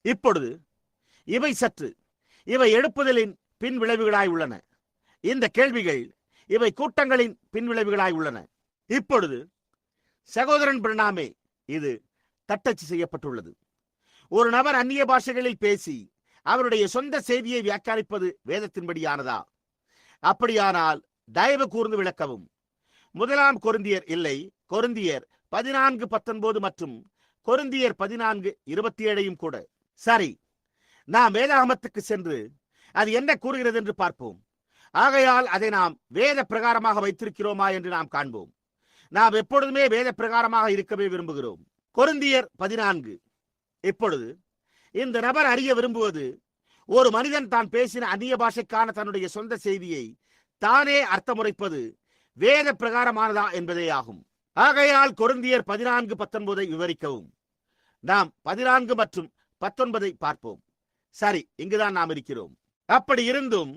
இப்பொழுது இவை சற்று இவை எழுப்புதலின் பின் விளைவுகளாய் உள்ளன. இந்த கேள்விகள் இவை கூட்டங்களின் பின் விளைவுகளாய் உள்ளன. இப்பொழுது சகோதரன் பிரணாமே இது தட்டச்சு செய்யப்பட்டுள்ளது. ஒரு நபர் அந்நிய பாஷைகளில் பேசி அவருடைய சொந்த செய்தியை வியாக்கியானிப்பது வேதத்தின்படியானதா? அப்படியானால் தயவு கூர்ந்து விளக்கவும். முதலாம் கொருந்தியர் இல்லை கொருந்தியர் பதினான்கு பத்தொன்பது மற்றும் கொருந்தியர் பதினான்கு இருபத்தி ஏழையும் கூட. சரி நாம் வேதாகமத்துக்கு சென்று அது என்ன கூறுகிறது என்று பார்ப்போம். ஆகையால் அதை நாம் வேத பிரகாரமாக வைத்திருக்கிறோமா என்று நாம் காண்போம். நாம் எப்பொழுதுமே வேத பிரகாரமாக இருக்கவே விரும்புகிறோம். கொருந்தியர் பதினான்கு. இப்பொழுது இந்த நபர் அறிய விரும்புவது ஒரு மனிதன் தான் பேசின அந்நிய பாஷைக்கான தன்னுடைய சொந்த செய்தியை தானே அர்த்தமுறைப்பது வேத பிரகாரமானதா என்பதே ஆகும். ஆகையால் கொருந்தியர் பதினான்கு பத்தொன்பதை விவரிக்கவும். நாம் பதினான்கு மற்றும் பத்தொன்பதை பார்ப்போம். சரி இங்குதான் நாம் இருக்கிறோம். அப்படி இருந்தும்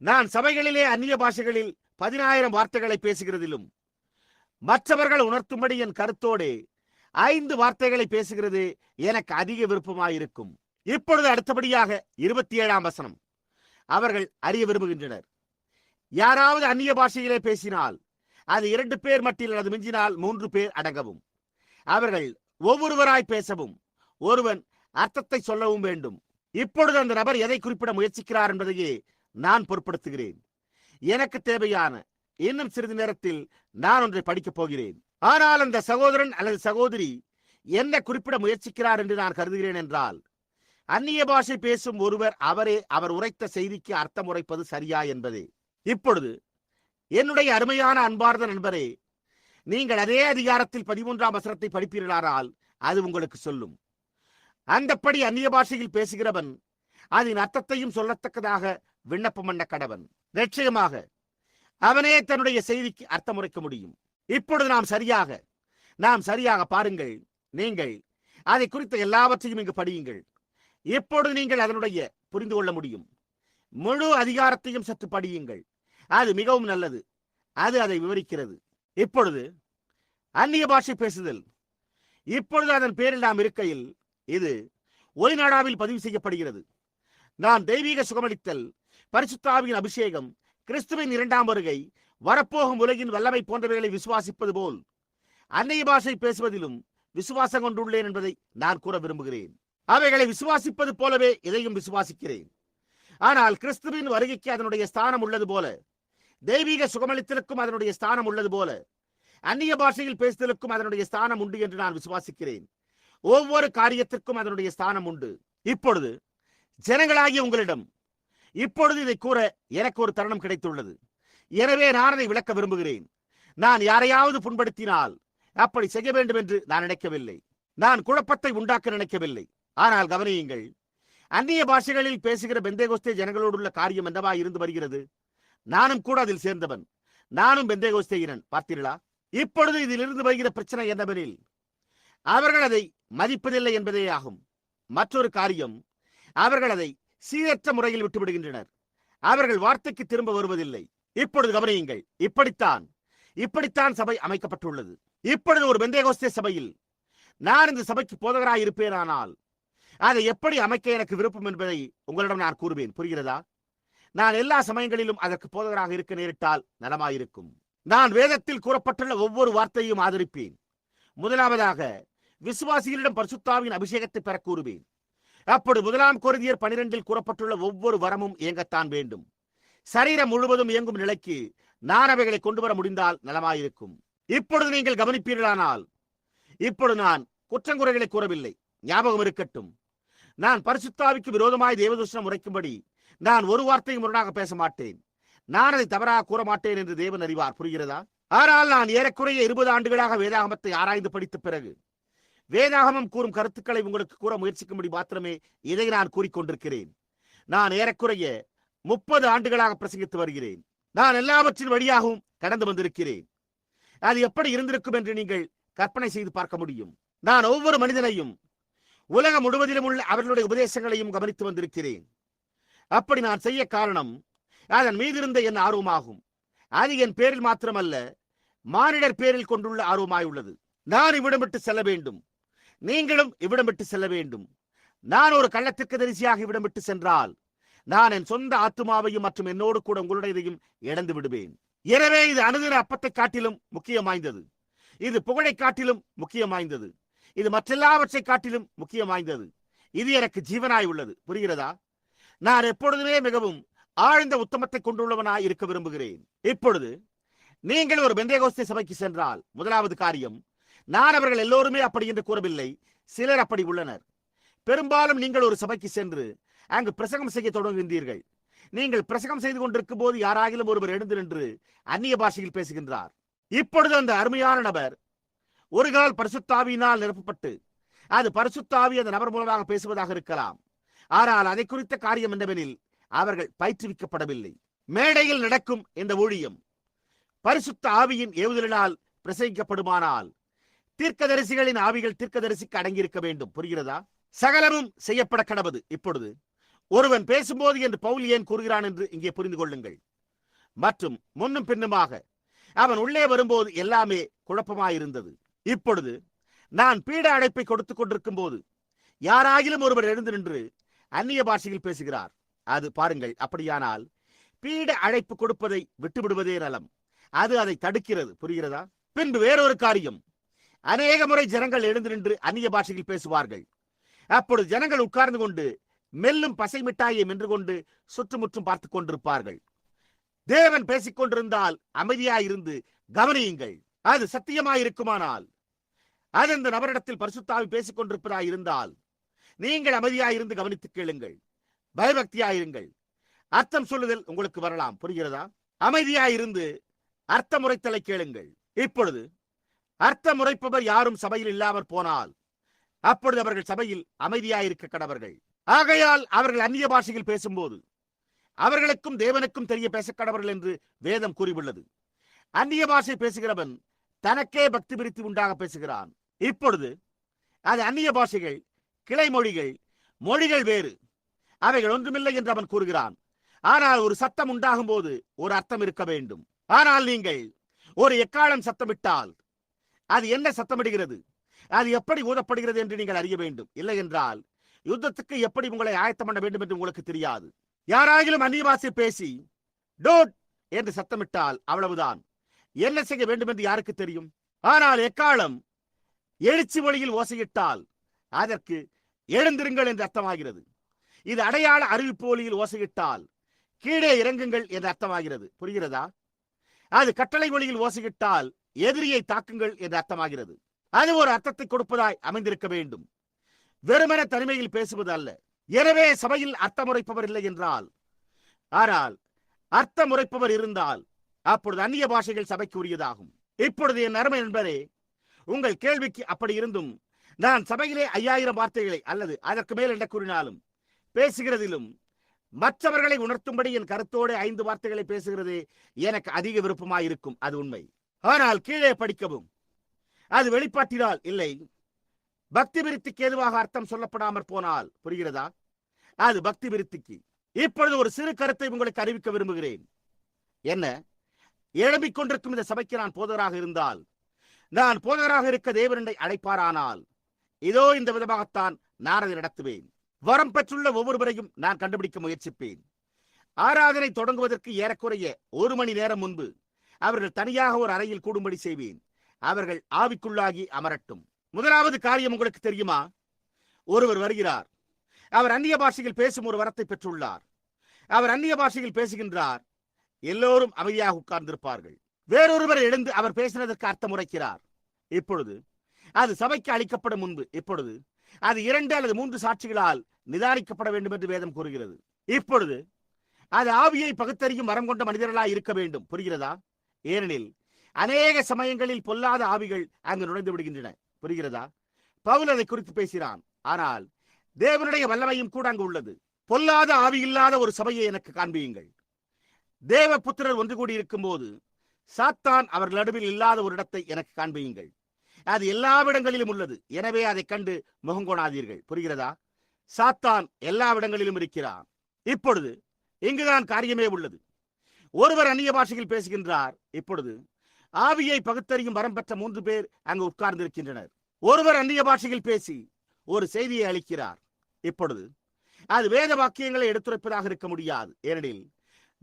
நான் சபைகளிலே அந்நிய பாஷைகளில் பதினாயிரம் வார்த்தைகளை பேசுகிறதிலும் மற்றவர்கள் உணர்த்தும்படி என் கருத்தோடு ஐந்து வார்த்தைகளை பேசுகிறது எனக்கு அதிக விருப்பமாயிருக்கும். இப்பொழுது அடுத்தபடியாக இருபத்தி ஏழாம் வசனம். அவர்கள் அறிய விரும்புகின்றனர். யாராவது அந்நிய பாஷையிலே பேசினால் அது இரண்டு பேர் மட்டில் அல்லது மிஞ்சினால் மூன்று பேர் அடங்கவும் அவர்கள் ஒவ்வொருவராய் பேசவும் ஒருவன் அர்த்தத்தை சொல்லவும் வேண்டும். இப்பொழுது அந்த நபர் எதை குறிப்பிட முயற்சிக்கிறார் என்பதையே நான் பொருட்படுத்துகிறேன். எனக்கு தேவையான இன்னும் சிறிது நேரத்தில் நான் ஒன்றை படிக்கப் போகிறேன். ஆனால் அந்த சகோதரன் அல்லது சகோதரி என்ன குறிப்பிட முயற்சிக்கிறார் என்று நான் கருதுகிறேன் என்றால் அந்நிய பாஷை பேசும் ஒருவர் அவரே அவர் உரைத்த செய்திக்கு அர்த்தம் உரைப்பது சரியா என்பதே. இப்பொழுது என்னுடைய அருமையான அன்பார்ந்த நண்பரே நீங்கள் அதே அதிகாரத்தில் பதிமூன்றாம் வசனத்தை படிப்பீர்களானால் அது உங்களுக்கு சொல்லும். அந்தப்படி அந்நிய பாஷையில் பேசுகிறவன் அதன் அர்த்தத்தையும் சொல்லத்தக்கதாக விண்ணப்பம் பண்ண கடவன். நிச்சயமாக அவனே தன்னுடைய செய்திக்கு அர்த்தமுறைக்க முடியும். இப்பொழுது நாம் சரியாக நாம் சரியாக பாருங்கள். நீங்கள் அதை குறித்த எல்லாவற்றையும் இங்கு படியுங்கள். இப்பொழுது நீங்கள் அதனுடைய புரிந்து கொள்ள முடியும். முழு அதிகாரத்தையும் சற்று படியுங்கள். அது மிகவும் நல்லது. அது அதை விவரிக்கிறது. இப்பொழுது அந்நிய பாஷை பேசுதல். இப்பொழுது அதன் பேரில் நாம் இருக்கையில் இது ஒலிநாடாவில் பதிவு செய்யப்படுகிறது. நான் தெய்வீக சுகமளித்தல் பரிசுத்தாவின் அபிஷேகம் கிறிஸ்துவின் இரண்டாம் வருகை வரப்போகும் உலகின் வல்லமை போன்றவைகளை விசுவாசிப்பது போல் அன்னைய பாஷை பேசுவதிலும் விசுவாசம் கொண்டுள்ளேன் என்பதை நான் கூற விரும்புகிறேன். அவைகளை விசுவாசிப்பது போலவே இதையும் விசுவாசிக்கிறேன். ஆனால் கிறிஸ்துவின் வருகைக்கு அதனுடைய ஸ்தானம் உள்ளது போல தெய்வீக சுகமளித்தலுக்கும் அதனுடைய ஸ்தானம் உள்ளது போல அந்நிய பாஷையில் பேசுதலுக்கும் அதனுடைய ஸ்தானம் உண்டு என்று நான் விசுவாசிக்கிறேன். ஒவ்வொரு காரியத்திற்கும் அதனுடைய ஸ்தானம் உண்டு. இப்பொழுது ஜனங்களாகிய உங்களிடம் இப்பொழுது இதை கூற எனக்கு ஒரு தருணம் கிடைத்துள்ளது. எனவே நான் அதை விளக்க விரும்புகிறேன். நான் யாரையாவது புண்படுத்தினால் அப்படி செய்ய வேண்டும் என்று நான் நினைக்கவில்லை. நான் குழப்பத்தை உண்டாக்க நினைக்கவில்லை. ஆனால் கவனியுங்கள் அந்நிய பாஷைகளில் பேசுகிற பெந்தேகோஸ்தே ஜனங்களோடுள்ள காரியம் என்னவா இருந்து வருகிறது? நானும் கூட அதில் சேர்ந்தவன். நானும் பெந்தேகோஸ்தேயினன். பார்த்தீர்களா? இப்பொழுது இதிலிருந்து வருகிற பிரச்சனை என்னவெனில் அவர்கள் அதை மதிப்பதில்லை என்பதே ஆகும். மற்றொரு காரியம் அவர்கள் அதை சீரற்ற முறையில் விட்டுவிடுகின்றனர். அவர்கள் வார்த்தைக்கு திரும்ப வருவதில்லை. இப்பொழுது கவனியுங்கள் இப்படித்தான் இப்படித்தான் சபை அமைக்கப்பட்டுள்ளது. இப்பொழுது ஒரு பெந்தேகோஸ்தே சபையில் நான் இந்த சபைக்கு போதகராய் இருப்பேனானால் அதை எப்படி அமைக்க எனக்கு விருப்பம் என்பதை உங்களிடம் நான் கூறுவேன். புரிகிறதா? நான் எல்லா சமயங்களிலும் அதற்கு போதகராக இருக்க நேரிட்டால் நலமாயிருக்கும். நான் வேதத்தில் கூறப்பட்டுள்ள ஒவ்வொரு வார்த்தையும் ஆதரிப்பேன். முதலாவதாக விசுவாசிகளிடம் பரிசுத்தாவின் அபிஷேகத்தை பெற கூறுவேன். அப்படி முதலாம் கொரிந்தியர் பனிரெண்டில் கூறப்பட்டுள்ள ஒவ்வொரு வரமும் இயங்கத்தான் வேண்டும். சரீரம் முழுவதும் இயங்கும் நிலைக்கு நான் அவைகளை கொண்டு வர முடிந்தால் நலமாயிருக்கும். இப்பொழுது நீங்கள் கவனிப்பீர்களானால் இப்பொழுது நான் குற்றங்குறைகளை கூறவில்லை. ஞாபகம் இருக்கட்டும். நான் பரிசுத்தாவிக்கு விரோதமாய் தேவதூஷணம் உரைக்கும்படி நான் ஒரு வார்த்தையும் முரணாக பேச மாட்டேன் நான் அதை தவறாக கூற மாட்டேன் என்று தேவன் அறிவார். புரிகிறதா? ஆனால் நான் ஏறக்குறைய இருபது ஆண்டுகளாக வேதாகமத்தை ஆராய்ந்து படித்த பிறகு வேதாகமம் கூறும் கருத்துக்களை உங்களுக்கு கூற முயற்சிக்கும்படி மாத்திரமே இதை நான் கூறிக்கொண்டிருக்கிறேன். நான் ஏறக்குறைய முப்பது ஆண்டுகளாக பிரசங்கித்து வருகிறேன். நான் எல்லாவற்றின் வழியாகவும் கடந்து வந்திருக்கிறேன். அது எப்படி இருந்திருக்கும் என்று நீங்கள் கற்பனை செய்து பார்க்க முடியும். நான் ஒவ்வொரு மனிதனையும் உலகம் முழுவதிலும் உள்ள அவர்களுடைய உபதேசங்களையும் கவனித்து வந்திருக்கிறேன். அப்படி நான் செய்ய காரணம் அதன் மீதிருந்த என் ஆர்வமாகும். அது என் பேரில் மாத்திரமல்ல மானிடர் பேரில் கொண்டுள்ள ஆர்வமாய் உள்ளது நான் இவ்விடம் விட்டு செல்ல வேண்டும். நீங்களும் இவ்விடம் விட்டு செல்ல வேண்டும். நான் ஒரு கள்ளத்திற்கு தரிசியாக இவ்விடம் விட்டு சென்றால் நான் என் சொந்த ஆத்துமாவையும் மற்றும் என்னோடு கூட உங்களுடையதையும் இழந்து விடுவேன். எனவே இது அனுதின அப்பத்தை காட்டிலும் முக்கியம் வாய்ந்தது. இது புகழை காட்டிலும் முக்கியம் வாய்ந்தது. இது மற்றெல்லாவற்றை காட்டிலும் முக்கியம் வாய்ந்தது. இது எனக்கு ஜீவனாய் உள்ளது. புரிகிறதா? நான் எப்பொழுதுமே மிகவும் ஆழ்ந்த உத்தமத்தை கொண்டுள்ளவனாய் இருக்க விரும்புகிறேன். இப்பொழுது நீங்கள் ஒரு பெந்தேகோஸ்தே சபைக்கு சென்றால் முதலாவது காரியம் நான் அவர்கள் எல்லோருமே அப்படி என்று கூறவில்லை. சிலர் அப்படி உள்ளனர். பெரும்பாலும் நீங்கள் ஒரு சபைக்கு சென்று அங்கு பிரசங்கம் செய்ய தொடங்குகின்றீர்கள். நீங்கள் பிரசங்கம் செய்து கொண்டிருக்கும் போது யாராகிலும் ஒருவர் எழுந்து நின்று அந்நிய பாஷையில் பேசுகின்றார். இப்பொழுது அந்த அருமையான நபர் ஒரு கால் பரிசுத்தாவியினால் நிரப்பப்பட்டு அது பரிசுத்தாவி அந்த நபர் மூலமாக பேசுவதாக இருக்கலாம். ஆனால் அதை குறித்த காரியம் என்னவெனில் அவர்கள் பயிற்றுவிக்கப்படவில்லை. மேடையில் நடக்கும் இந்த ஊழியம் பரிசுத்த ஆவியின் ஏவுதலினால் பிரசங்கிக்கப்படுமானால் தீர்க்கதரிசிகளின் ஆவிகள் தீர்க்கதரிசிக்கு அடங்கியிருக்க வேண்டும். புரிகிறதா? சகலமும் செய்யப்பட கடவுது இப்பொழுது ஒருவன் பேசும்போது என்று பவுல் ஏன் கூறுகிறான் என்று இங்கே புரிந்து கொள்ளுங்கள். மற்றும் முன்னும் பின்னுமாக அவன் உள்ளே வரும்போது எல்லாமே குழப்பமாயிருந்தது. இப்பொழுது நான் பீட அழைப்பை கொடுத்துக் கொண்டிருக்கும் போது யாராகிலும் ஒருவர் எழுந்து நின்று அந்நிய பாஷையில் பேசுகிறார். அது பாருங்கள் அப்படியானால் பீட அழைப்பு கொடுப்பதை விட்டுவிடுவதே நலம். அது அதை தடுக்கிறது. புரிகிறதா? பின்பு வேறொரு காரியம். அநேக முறை ஜனங்கள் எழுந்து நின்று அந்நிய பாஷையில் பேசுவார்கள். அப்பொழுது ஜனங்கள் உட்கார்ந்து கொண்டு மெல்லும் பசை மிட்டாயை மென்று கொண்டு சுற்றுமுற்றும் பார்த்துக் கொண்டிருப்பார்கள். தேவன் பேசிக் கொண்டிருந்தால் அமைதியாயிருந்து கவனியுங்கள் அது சத்தியமாயிருக்குமானால். அது அந்த நபரிடத்தில் பரிசுத்தாவி பேசிக் கொண்டிருப்பதாய் இருந்தால் நீங்கள் அமைதியாயிருந்து கவனித்து கேளுங்கள் பயபக்தியாயிருங்கள். அர்த்தம் சொல்லுதல் உங்களுக்கு வரலாம் புரிகிறதா? அமைதியாயிருந்து அர்த்த முறைத்தலை கேளுங்கள். இப்பொழுது அர்த்த முறைப்பவர் யாரும் சபையில் இல்லாமற் போனால். அப்பொழுது அவர்கள் சபையில் அமைதியாயிருக்க கடவர்கள். ஆகையால் அவர்கள் அந்நிய பாஷையில் பேசும்போது அவர்களுக்கும் தேவனுக்கும் தெரிய பேச கடவர்கள் என்று வேதம் கூறியுள்ளது. அந்நிய பாஷை பேசுகிறவன் தனக்கே பக்தி பிரித்து உண்டாக பேசுகிறான். இப்பொழுது அது அந்நிய பாஷைகள் கிளை மொழிகள் மொழிகள் வேறு. அவைகள் ஒன்றுமில்லை என்று அவன் கூறுகிறான். ஆனால் ஒரு சத்தம் உண்டாகும் போது ஒரு அர்த்தம் இருக்க வேண்டும். ஆனால் நீங்கள் ஒரு எக்காலம் சத்தமிட்டால் அது என்ன சத்தமிடுகிறது? அது எப்படி ஊதப்படுகிறது என்று நீங்கள் அறிய வேண்டும். இல்லை என்றால் யுத்தத்துக்கு எப்படி உங்களை ஆயத்தம் பண்ண வேண்டும் என்று உங்களுக்கு தெரியாது. யாராகிலும் அந்நியவாசி பேசி டோட் என்று சத்தமிட்டால் அவ்வளவுதான். என்ன செய்ய வேண்டும் என்று யாருக்கு தெரியும்? ஆனால் எக்காலம் எழுச்சி மொழியில் ஓசையிட்டால் அதற்கு எழுந்திருங்கள் என்று அர்த்தமாகிறது. இது அடையாள அறிவிப்பு ஒளியில் ஓசையிட்டால் கீழே இறங்குங்கள் என்று அர்த்தமாகிறது. புரிகிறதா? அது கட்டளை ஒளியில் ஓசையிட்டால் எதிரியை தாக்குங்கள் என்று அர்த்தமாகிறது. அது ஒரு அர்த்தத்தை கொடுப்பதாய் அமைந்திருக்க வேண்டும். வெறுமன தனிமையில் பேசுவது அல்ல. எனவே சபையில் அர்த்தமுறைப்பவர் இல்லை என்றால் ஆனால் அர்த்தமுறைப்பவர் இருந்தால் அப்பொழுது அந்நிய பாஷைகள் சபைக்கு உரியதாகும். இப்பொழுது என் அருமை என்பதே உங்கள் கேள்விக்கு அப்படி இருந்தும் நான் சபையிலே ஐயாயிரம் வார்த்தைகளை அல்லது அதற்கு மேல் என்ன கூறினாலும் பேசுகிறதிலும் மற்றவர்களை உணர்த்தும்படி என் கருத்தோடு ஐந்து வார்த்தைகளை பேசுகிறதே எனக்கு அதிக விருப்பமாயிருக்கும். அது உண்மை. ஆனால் கீழே படிக்கவும். அது வெளிப்பாட்டினால் இல்லை. பக்தி விருத்திக்கு எதுவாக அர்த்தம் சொல்லப்படாமற் போனால் புரிகிறதா? அது பக்தி விருத்திக்கு. இப்பொழுது ஒரு சிறு கருத்தை உங்களுக்கு அறிவிக்க விரும்புகிறேன். என்ன? எழும்பிக் கொண்டிருக்கும் இந்த சபைக்கு நான் போதகராக இருந்தால் நான் போதகராக இருக்க தேவனண்டை அழைப்பாரானால் இதோ இந்த விதமாகத்தான் நான் அதை நடத்துவேன். வரம் பெற்றுள்ள ஒவ்வொருவரையும் நான் கண்டுபிடிக்க முயற்சிப்பேன். ஆராதனை தொடங்குவதற்கு ஏறக்குறைய ஒரு மணி நேரம் முன்பு அவர்கள் தனியாக ஒரு அறையில் கூடும்படி செய்வேன். அவர்கள் ஆவிக்குள்ளாகி அமரட்டும். முதலாவது காரியம் உங்களுக்கு தெரியுமா? ஒருவர் வருகிறார். அவர் அந்நிய பாஷையில் பேசும் ஒரு வரத்தை பெற்றுள்ளார். அவர் அந்நிய பாஷையில் பேசுகின்றார். எல்லோரும் அமைதியாக உட்கார்ந்திருப்பார்கள். வேறொருவர் எழுந்து அவர் பேசினதற்கு அர்த்தம் உரைக்கிறார். இப்பொழுது அது சபைக்கு அளிக்கப்படும் முன்பு இப்பொழுது அது இரண்டு அல்லது மூன்று சாட்சிகளால் நிதானிக்கப்பட வேண்டும் என்று வேதம் கூறுகிறது. இப்பொழுது அது ஆவியை பகுத்தறியும் வரம் கொண்ட மனிதர்களாய் இருக்க வேண்டும். புரிகிறதா? ஏனெனில் அநேக சமயங்களில் பொல்லாத ஆவிகள் அங்கு நுழைந்து விடுகின்றன. புரிகிறதா? பவுல் அதை குறித்து பேசுகிறான் ஆனால் தேவனுடைய வல்லமையும் கூட அங்கு உள்ளது. பொல்லாத ஆவி இல்லாத ஒரு சபையை எனக்கு காண்பியுங்கள். தேவ புத்திரர் ஒன்று கூடி இருக்கும் போது சாத்தான் அவர்கள் நடுவில் இல்லாத ஒரு இடத்தை எனக்கு காண்பியுங்கள். அது எல்லா இடங்களிலும் உள்ளது. எனவே அதை கண்டு முகங்கோணாதீர்கள் புரிகிறதா? சாத்தான் எல்லா இடங்களிலும் இருக்கிறான். இப்பொழுது இங்குதான் காரியமே உள்ளது. ஒருவர் அந்நிய பாஷையில் பேசுகின்றார். இப்பொழுது ஆவியை பகுத்தறியும் வரம் பெற்ற மூன்று பேர் அங்கு உட்கார்ந்திருக்கின்றனர். ஒருவர் அந்நிய பாஷையில் பேசி ஒரு செய்தியை அளிக்கிறார். இப்பொழுது அது வேத வாக்கியங்களை எடுத்துரைப்பதாக இருக்க முடியாது. ஏனெனில்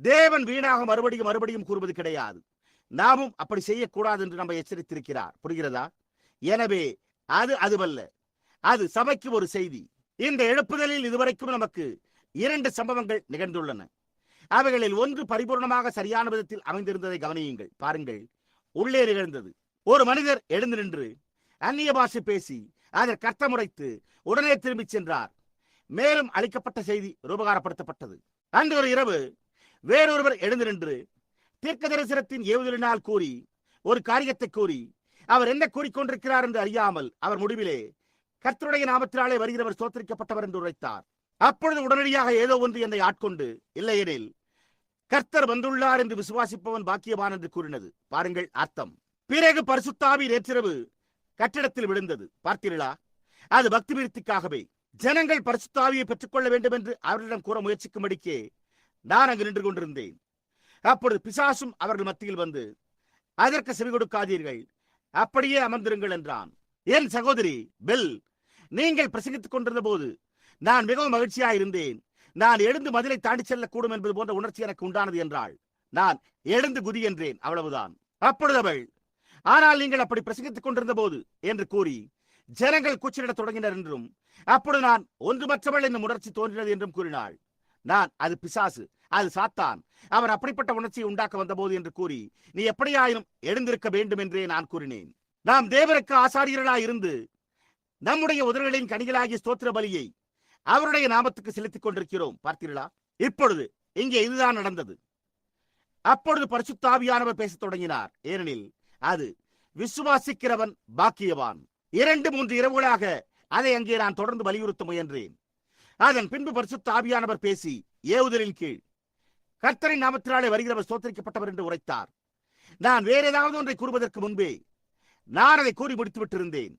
தேவன் வீணாக மறுபடியும் மறுபடியும் கூறுவது கிடையாது. நாமும் அப்படி செய்யக்கூடாது என்று நம்ம எச்சரித்திருக்கிறார். புரிகிறதா? எனவே அது அதுவல்ல. அது சபைக்கு ஒரு செய்தி. இந்த எழுப்புதலில் இதுவரைக்கும் நமக்கு இரண்டு சம்பவங்கள் நிகழ்ந்துள்ளன. அவைகளில் ஒன்று பரிபூர்ணமாக சரியான விதத்தில் அமைந்திருந்ததை கவனியுங்கள். பாருங்கள். உள்ளே நிகழ்ந்தது. ஒரு மனிதர் எழுந்து நின்று அந்நிய பாஷை பேசி அதற்கு கர்த்தமுடைத்து உடனே திரும்பிச் சென்றார். மேலும் அளிக்கப்பட்ட செய்தி ரூபகாரப்படுத்தப்பட்டது அன்று ஒரு இரவு வேறொருவர் எழுந்து நின்று தீர்க்க தரிசனத்தின் ஏவுதலினால் கூறி ஒரு காரியத்தை கூறி அவர் என்ன கூறிக்கொண்டிருக்கிறார் என்று அறியாமல் அவர் முடிவிலே கர்த்தருடைய நாமத்தினாலே வருகிறவர் சோத்தரிக்கப்பட்டவர் என்று உரைத்தார். அப்பொழுது உடனடியாக ஏதோ ஒன்று என்னை ஆட்கொண்டு இல்லையெனில் கர்த்தர் வந்துள்ளார் என்று விசுவாசிப்பவன் பாக்கியவான் என்று கூறினது. பாருங்கள் அர்த்தம். பிறகு பரிசுத்தாவி நேற்றிரவு கட்டிடத்தில் விழுந்தது. பார்த்தீர்களா? அது பக்தி விருத்திக்காகவே ஜனங்கள் பரிசுத்தாவியை பெற்றுக்கொள்ள வேண்டும் என்று அவர்களிடம் கூற முயற்சிக்கும்படிக்கே நான் அங்கு நின்று கொண்டிருந்தேன். அப்பொழுது பிசாசும் அவர்கள் மத்தியில் வந்து அதற்கு செவி கொடுக்காதீர்கள். அப்படியே அமர்ந்திருங்கள் என்றான். என் சகோதரி பெல் நீங்கள் பிரசங்கித்துக் கொண்டிருந்த போது நான் மிகவும் மகிழ்ச்சியாக இருந்தேன் நான் எழுந்து மதிலை தாண்டி செல்லக்கூடும் என்பது போன்ற உணர்ச்சி எனக்கு உண்டானது என்றாள். நான் எழுந்து குதி என்றேன் அவ்வளவுதான். அப்பொழுது அவள் ஆனால் நீங்கள் அப்படி பிரசங்கித்துக் கொண்டிருந்த போது என்று கூறி ஜனங்கள் கூச்சலிடத் தொடங்கினர் என்றும் அப்பொழுது நான் ஒன்றுமற்றவள் என்னும் உணர்ச்சி தோன்றினது என்றும் கூறினாள். நான் அது பிசாசு அது சாத்தான். அவர் அப்படிப்பட்ட உணர்ச்சியை உண்டாக்க வந்தபோது என்று கூறி நீ எப்படியாயினும் எழுந்திருக்க வேண்டும் என்றே நான் கூறினேன். நாம் தேவருக்கு ஆசாரியர்களாய் இருந்து நம்முடைய உதவிகளின் கனிகளாகிய ஸ்தோத்திர பலியை அவருடைய நாமத்துக்கு செலுத்திக் கொண்டிருக்கிறோம். பார்த்தீர்களா? இப்பொழுது இங்கே இதுதான் நடந்தது. அப்பொழுது பரிசுத்தாவியானவர் பேசத் தொடங்கினார். ஏனெனில் அது விசுவாசிக்கிறவன் பாக்கியவான். இரண்டு மூன்று இரவுகளாக அதை அங்கே நான் தொடர்ந்து வலியுறுத்த முயன்றேன். அதன் பின்பு பரிசுத்த ஆவியானவர் பேசி ஏவுதலின் கீழ் கர்த்தரின் நாமத்தினாலே வருகிறவர் சோத்தரிக்கப்பட்டவர் என்று உரைத்தார். நான் வேற ஏதாவது ஒன்றை கூறுவதற்கு முன்பே நான் அதை கூறி முடித்து விட்டிருந்தேன்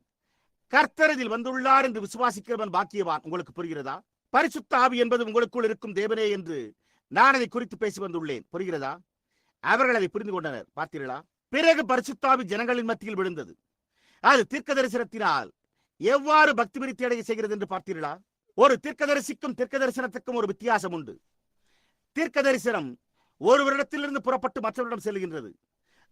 கர்த்தர் இதில் வந்துள்ளார் என்று விசுவாசிக்கிறவன் பாக்கியவான். உங்களுக்கு புரிகிறதா? பரிசுத்த ஆவி என்பது உங்களுக்குள் இருக்கும் தேவனே என்று நான் அதை குறித்து பேசி வந்துள்ளேன். புரிகிறதா? அவர்கள் அதை புரிந்து கொண்டனர். பார்த்தீர்களா? பிறகு பரிசுத்தாவி ஜனங்களின் மத்தியில் விழுந்தது. அது தீர்க்க தரிசனத்தினால் எவ்வாறு பக்தி விருத்தி அடைய செய்கிறது என்று பார்த்தீர்களா? ஒரு தீர்க்க தரிசிக்கும் தீர்க்க தரிசனத்துக்கும் ஒரு வித்தியாசம் உண்டு. தீர்க்க தரிசனம் ஒருவரிடத்திலிருந்து புறப்பட்டு மற்றவரிடம் செல்கின்றது.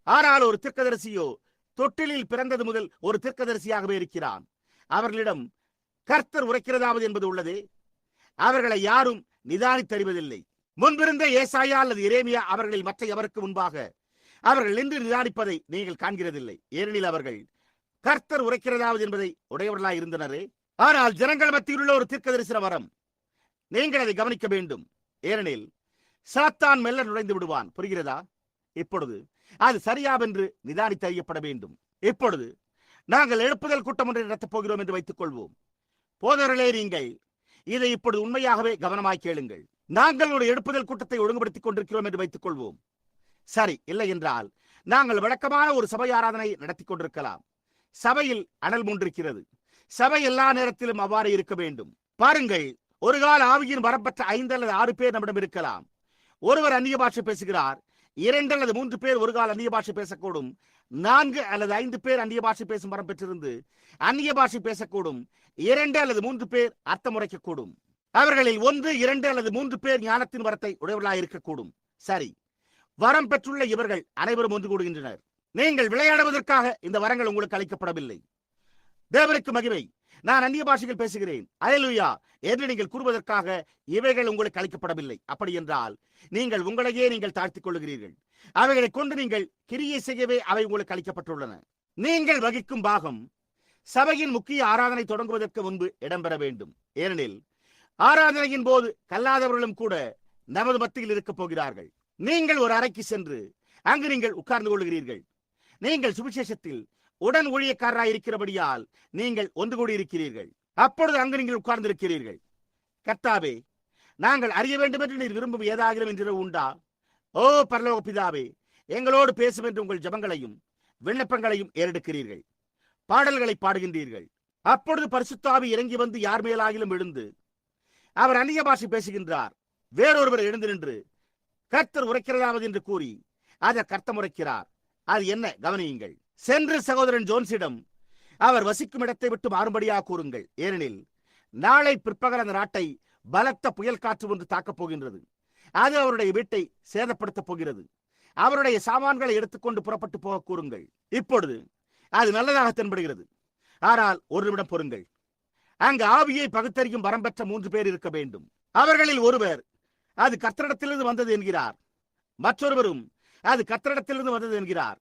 ஆனால் ஒரு தீர்க்கதரிசியோ தொட்டிலில் பிறந்தது முதல் ஒரு தீர்க்கதரிசியாகவே இருக்கிறான். அவர்களிடம் கர்த்தர் உரைக்கிறதாவது என்பது உள்ளதே. அவர்களை யாரும் நிதானித்தறிவதில்லை. முன்பிருந்த ஏசாயா அல்லது இரேமியா அவர்களில் மற்ற எவருக்கு முன்பாக அவர்கள் நின்று நிதானிப்பதை நீங்கள் காண்கிறதில்லை. ஏனெனில் அவர்கள் கர்த்தர் உரைக்கிறதாவது என்பதை உடையவர்களாய் இருந்தனரே. ஆனால் ஜனங்கள் மத்தியில் உள்ள ஒரு தீர்க்க தரிசன வரம். நீங்கள் அதை கவனிக்க வேண்டும். ஏனெனில் சாத்தான் மெல்ல நுழைந்து விடுவான். புரிகிறதா? இப்பொழுது அது சரியாவென்று நிதானித்து அறியப்பட வேண்டும். இப்பொழுது நாங்கள் எழுப்புதல் கூட்டம் ஒன்றை நடத்தப் போகிறோம் என்று வைத்துக் கொள்வோம். போதவர்களே நீங்கள் இதை இப்பொழுது உண்மையாகவே கவனமாய் கேளுங்கள். நாங்கள் ஒரு எழுப்புதல் கூட்டத்தை ஒழுங்குபடுத்திக் கொண்டிருக்கிறோம் என்று வைத்துக் கொள்வோம். சரி இல்லை என்றால் நாங்கள் வழக்கமான ஒரு சபை ஆராதனை நடத்தி கொண்டிருக்கலாம். சபையில் அனல் மூன்றிருக்கிறது. சபை எல்லா நேரத்திலும் அவ்வாறு இருக்க வேண்டும். பாருங்கள் ஒரு கால ஆவியின் வரப்பற்ற ஐந்து அல்லது ஆறு பேர் நம்மிடம் இருக்கலாம். ஒருவர் அந்நிய பாஷை பேசுகிறார் இரண்டு அல்லது மூன்று பேர் ஒரு கால அந்நிய பாஷை பேசக்கூடும். நான்கு அல்லது ஐந்து பேர் அந்நிய பாஷை பேசும் வரம் பெற்றிருந்து அந்நிய பாஷை பேசக்கூடும். இரண்டு அல்லது மூன்று பேர் அர்த்தம் உரைக்கக்கூடும் அவர்களில் ஒன்று இரண்டு அல்லது மூன்று பேர் ஞானத்தின் வரத்தை உடையவர்களாக இருக்கக்கூடும். சரி. வரம் பெற்றுள்ள இவர்கள் அனைவரும் ஒன்று கூடுகின்றனர். நீங்கள் விளையாடுவதற்காக இந்த வரங்கள் உங்களுக்கு அளிக்கப்படவில்லை. தேவனுக்கு மகிமை. நான் அந்நிய பாஷைகள் பேசுகிறேன். அயலுயா என்று நீங்கள் கூறுவதற்காக இவைகள் உங்களுக்கு அளிக்கப்படவில்லை. அப்படி என்றால் நீங்கள் உங்களையே நீங்கள் தாழ்த்திக் கொள்கிறீர்கள் அவைகளை கொண்டு நீங்கள் கிரியை செய்யவே அவை உங்களுக்கு அளிக்கப்பட்டுள்ளன. நீங்கள் வகிக்கும் பாகம் சபையின் முக்கிய ஆராதனை தொடங்குவதற்கு முன்பு இடம்பெற வேண்டும். ஏனெனில் ஆராதனையின் போது கல்லாதவர்களும் கூட நமது மத்தியில் இருக்கப் போகிறார்கள். நீங்கள் ஒரு அறைக்கு சென்று அங்கு நீங்கள் உட்கார்ந்து கொள்கிறீர்கள் நீங்கள் சுவிசேஷத்தில் உடன் ஊழியக்காரராய் இருக்கிறபடியால் நீங்கள் ஒன்று கூடி இருக்கிறீர்கள் அப்பொழுது அங்கு நீங்கள் உட்கார்ந்து இருக்கிறீர்கள் கர்த்தாவே நாங்கள் அறிய வேண்டும் என்று நீர் விரும்பும் ஏதாகிலும் என்று உண்டா? ஓ பரலோக பிதாவே எங்களோடு பேசும் என்று உங்கள் ஜபங்களையும் விண்ணப்பங்களையும் ஏறெடுக்கிறீர்கள். பாடல்களை பாடுகின்றீர்கள். அப்பொழுது பரிசுத்தாவி இறங்கி வந்து யார் மேலாகிலும் எழுந்து அவர் அந்நிய பாஷை பேசுகின்றார். வேறொருவர் எழுந்து நின்று கர்த்தர் உரைக்கிறதாவது? என்று கூறி அதை கர்த்தம் உரைக்கிறார். அது என்ன? கவனியுங்கள். சென்று சகோதரன் ஜோன்ஸிடம் அவர் வசிக்கும் இடத்தை விட்டு மாறும்படியாக கூறுங்கள். ஏனெனில் நாளை பிற்பகல் அந்த நாட்டை பலத்த புயல் காற்று ஒன்று தாக்கப் போகின்றது. அது அவருடைய வீட்டை சேதப்படுத்தப் போகிறது. அவருடைய சாமான்களை எடுத்துக்கொண்டு புறப்பட்டு போக கூறுங்கள். இப்பொழுது அது நல்லதாக தென்படுகிறது. ஆனால் ஒரு நிமிடம் பொறுங்கள். அங்கு ஆவியை பகுத்தறியும் வரம் பெற்ற மூன்று பேர் இருக்க வேண்டும். அவர்களில் ஒருவர் அது கத்திரிடத்திலிருந்து வந்தது என்கிறார். மற்றொருவரும் அது கத்திரிடத்திலிருந்து வந்தது என்கிறார்.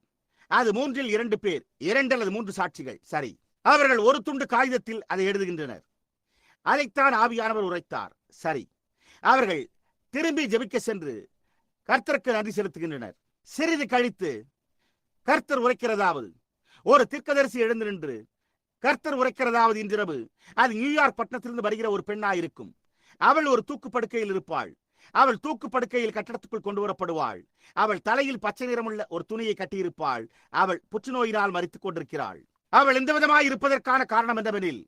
அது மூன்றில் இரண்டு பேர் இரண்டு அல்லது மூன்று சாட்சிகள். சரி. அவர்கள் ஒரு துண்டு காகிதத்தில் அதை எழுதுகின்றனர். அதைத்தான் ஆவியானவர் உரைத்தார். சரி. அவர்கள் திரும்பி ஜபிக்க சென்று கர்த்தருக்கு நன்றி செலுத்துகின்றனர். சிறிது கழித்து கர்த்தர் உரைக்கிறதாவது. ஒரு தீர்க்கதரிசி எழுந்து நின்று கர்த்தர் உரைக்கிறதாவது இன்றிரவு. அது நியூயார்க் பட்டணத்திலிருந்து வருகிற ஒரு பெண்ணாயிருக்கும். அவள் ஒரு தூக்கு படுக்கையில் இருப்பாள். அவள் தூக்கு படுக்கையில் கட்டடத்துக்குள் கொண்டு வரப்படுவாள் அவள் தலையில் பச்சை நிறமுள்ள ஒரு துணியை கட்டியிருப்பாள். அவள் புற்றுநோயினால் மறித்துக் கொண்டிருக்கிறாள். அவள் எந்த விதமாய் இருப்பதற்கான காரணம் என்னவெனில்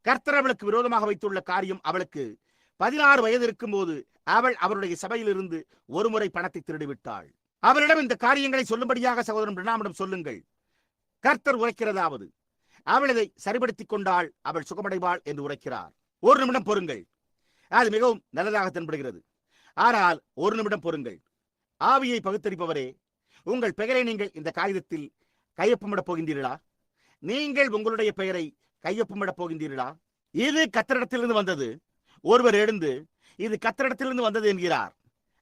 கர்த்தர் அவளுக்கு விரோதமாக வைத்துள்ள காரியம் அவளுக்கு பதினாறு வயது இருக்கும்போது அவள் அவருடைய சபையிலிருந்து ஒருமுறை பணத்தை திருடிவிட்டாள். அவளிடம் இந்த காரியங்களை சொல்லும்படியாக சகோதரன் பிரணாமிடம் சொல்லுங்கள். கர்த்தர் உரைக்கிறதாவது. அவள் இதை சரிபடுத்திக் கொண்டால் அவள் சுகமடைவாள் என்று உரைக்கிறார். ஒரு நிமிடம் பொறுங்கள். அது மிகவும் நல்லதாக தென்படுகிறது. ஆனால் ஒரு நிமிடம் பொறுங்கள். ஆவியை பகுத்தறிப்பவரே உங்கள் பெயரை நீங்கள் இந்த காகிதத்தில் கையொப்பமிடப் போகின்றீர்களா? நீங்கள் உங்களுடைய பெயரை கையொப்பமிடப் போகின்றீர்களா? இது கத்தரிடத்திலிருந்து வந்தது. ஒருவர் எழுந்து இது கத்தரிடத்திலிருந்து வந்தது என்கிறார்.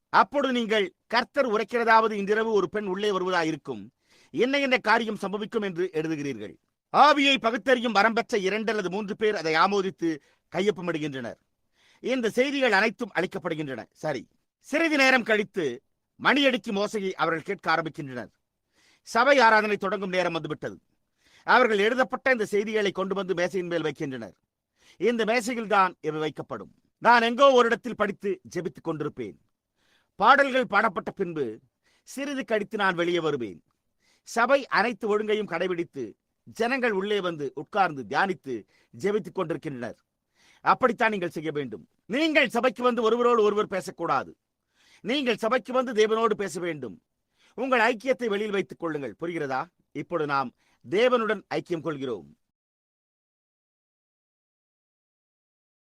அப்பொழுது நீங்கள் கர்த்தர் உரைக்கிறதாவது இன்றிரவு ஒரு பெண் உள்ளே வருவதாயிருக்கும். என்ன என்ன காரியம் சம்பவிக்கும் என்று எழுதுகிறீர்கள். ஆவியை பகுத்தறியும் வரம்பெற்ற இரண்டு அல்லது மூன்று பேர் அதை ஆமோதித்து கையொப்பமிடுகின்றனர். இந்த செய்திகள் அனைத்தும் அளிக்கப்படுகின்றன. சரி. சிறிது நேரம் கழித்து மணியடிக்கும் மோசையை அவர்கள் கேட்க ஆரம்பிக்கின்றனர். சபை ஆராதனை தொடங்கும் நேரம் வந்துவிட்டது. அவர்கள் எழுதப்பட்ட இந்த செய்திகளை கொண்டு வந்து மேசையின் மேல் வைக்கின்றனர். இந்த மேசையில் தான் இவை வைக்கப்படும். நான் எங்கோ ஒரு இடத்தில் படித்து ஜெபித்துக் கொண்டிருப்பேன். பாடல்கள் பாடப்பட்ட பின்பு சிறிது கழித்து நான் வெளியே வருவேன். சபை அனைத்து ஒழுங்கையும் கடைபிடித்து ஜனங்கள் உள்ளே வந்து உட்கார்ந்து தியானித்து ஜெபித்துக் கொண்டிருக்கின்றனர். அப்படித்தான் நீங்கள் செய்ய வேண்டும். நீங்கள் சபைக்கு வந்து ஒருவரோடு ஒருவர் பேசக்கூடாது. நீங்கள் சபைக்கு வந்து தேவனோடு பேச வேண்டும். உங்கள் ஐக்கியத்தை வெளியில் வைத்துக் கொள்ளுங்கள். புரிகிறதா? இப்பொழுது நாம் தேவனுடன் ஐக்கியம் கொள்கிறோம்.